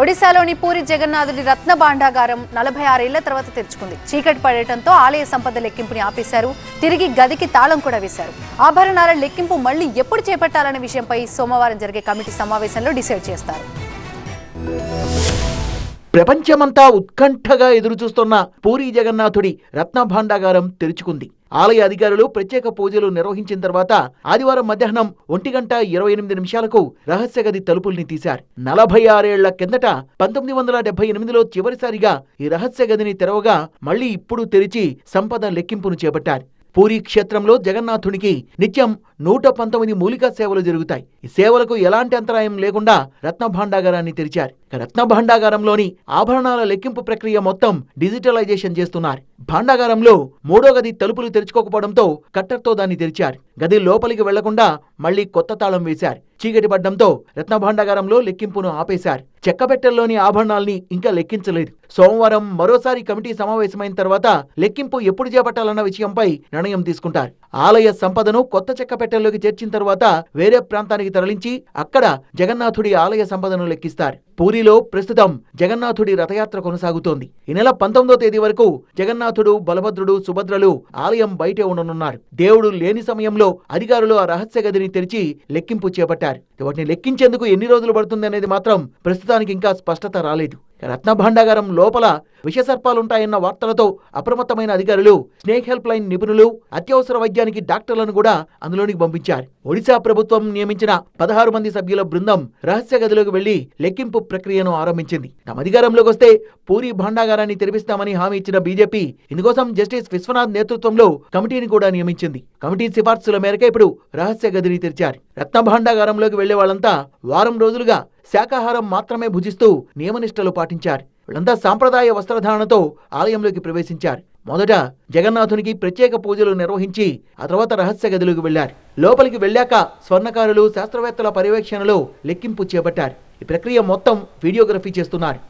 ఒడిశాలోని పూరి జగన్నాథుడి రత్న భాండాగారం నలభై ఆరేళ్ళ తర్వాత తెరుచుకుంది. చీకటి పడటంతో ఆలయ సంపద లెక్కింపుని ఆపేశారు. తిరిగి గదికి తాళం కూడా వేశారు. ఆభరణాల లెక్కింపు మళ్ళీ ఎప్పుడు చేపట్టాలనే విషయంపై సోమవారం జరిగే కమిటీ సమావేశంలో డిసైడ్ చేస్తారు. ప్రపంచమంతా ఉత్కంఠగా ఎదురుచూస్తున్న పూరి జగన్నాథుడి రత్న భాండాగారం తెరుచుకుంది. ఆలయ అధికారులు ప్రత్యేక పూజలు నిర్వహించిన తర్వాత ఆదివారం మధ్యాహ్నం ఒంటి గంట ఇరవై ఎనిమిది నిమిషాలకు రహస్య గది తలుపుల్ని తీశారు. నలభై ఆరేళ్ళ కిందట పంతొమ్మిది వందల డెబ్బై ఎనిమిదిలో చివరిసారిగా ఈ రహస్య గదిని తెరవగా మళ్ళీ ఇప్పుడు తెరిచి సంపద లెక్కింపును చేపట్టారు. పూరి క్షేత్రంలో జగన్నాథునికి నిత్యం నూట పంతొమ్మిది మూలికా సేవలు జరుగుతాయి. ఈ సేవలకు ఎలాంటి అంతరాయం లేకుండా రత్న భాండాగారాన్ని తెరిచారు. రత్న భాండాగారంలోని ఆభరణాల లెక్కింపు ప్రక్రియ మొత్తం డిజిటలైజేషన్ చేస్తున్నారు. భాండాగారంలో మూడో గది తలుపులు తెరుచుకోకపోవడంతో కట్టర్తో దాన్ని తెరిచారు. గది లోపలికి వెళ్ళకుండా మళ్ళీ కొత్త తాళం వేశారు. చీకటి పడ్డంతో రత్నభాండాగారంలో లెక్కింపును ఆపేశారు. చెక్కబెట్టెల్లోని ఆభరణాల్ని ఇంకా లెక్కించలేదు. సోమవారం మరోసారి కమిటీ సమావేశమైన తర్వాత లెక్కింపు ఎప్పుడు చేపట్టాలన్న విషయంపై నిర్ణయం తీసుకుంటారు. ఆలయ సంపదను కొత్త చెక్కపెట్టెల్లోకి చేర్చిన తర్వాత వేరే ప్రాంతానికి తరలించి అక్కడ జగన్నాథుడి ఆలయ సంపదను లెక్కిస్తారు. పూరిలో ప్రస్తుతం జగన్నాథుడి రథయాత్ర కొనసాగుతోంది. ఈ నెల పంతొమ్మిదో తేదీ వరకు జగన్నాథుడు బలభద్రుడు సుభద్రలు ఆలయం బయటే ఉండనున్నారు. దేవుడు లేని సమయంలో అధికారులు ఆ రహస్య గదిని తెరిచి లెక్కింపు చేపట్టారు. వాటిని లెక్కించేందుకు ఎన్ని రోజులు పడుతుంది అనేది మాత్రం ప్రస్తుతానికి ఇంకా స్పష్టత రాలేదు. రత్న భాండాగారం లోపల విషసర్పాలుంటాయన్న వార్తలతో అప్రమత్తమైన అధికారులు స్నేక్ హెల్ప్ లైన్ నిపుణులు అత్యవసర వైద్యానికి డాక్టర్లను కూడా అందులోనికి పంపించారు. ఒడిశా ప్రభుత్వం నియమించిన పదహారు మంది సభ్యుల బృందం రహస్య గదిలోకి వెళ్ళి లెక్కింపు ప్రక్రియను ఆరంభించింది. తమ అధికారంలోకి వస్తే పూరి భాండాగారాన్ని తెరిపిస్తామని హామీ ఇచ్చిన బీజేపీ ఇందుకోసం జస్టిస్ విశ్వనాథ్ నేతృత్వంలో కమిటీని కూడా నియమించింది. కమిటీ సిఫార్సుల మేరకే ఇప్పుడు రహస్య గదిని తెరిచారు. రత్న భాండాగారంలోకి వెళ్ళే వాళ్ళంతా వారం రోజులుగా శాకాహారం మాత్రమే భుజిస్తూ నియమనిష్టలు పాటించారు. వీళ్ళంతా సాంప్రదాయ వస్త్రధారణతో ఆలయంలోకి ప్రవేశించారు. మొదట జగన్నాథునికి ప్రత్యేక పూజలు నిర్వహించి ఆ తర్వాత రహస్య గదిలోకి వెళ్ళారు లోపలికి వెళ్ళాక స్వర్ణకారులు శాస్త్రవేత్తల పర్యవేక్షణలో లెక్కింపు చేపట్టారు. ఈ ప్రక్రియ మొత్తం వీడియోగ్రఫీ చేస్తున్నారు.